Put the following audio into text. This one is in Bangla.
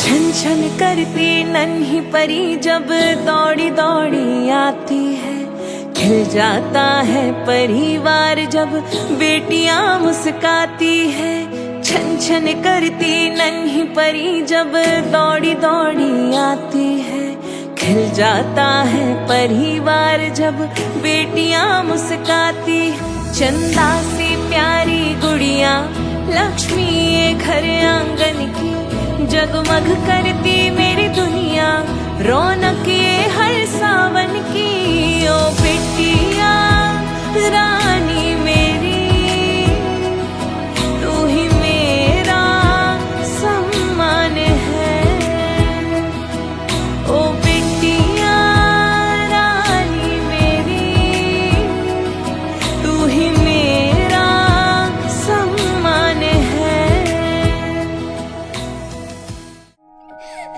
छन छन करती नन्ही परी जब दौड़ी दौड़ी आती है खिल जाता है परिवार जब बेटियां मुस्काती है छन छन करती नन्ही परी जब दौड़ी दौड़ी आती है खिल जाता है परिवार जब बेटियां मुस्काती चंदा सी प्यारी गुड़िया लक्ष्मी ये घर आंगन की जगमग करती मेरी दुनिया रोना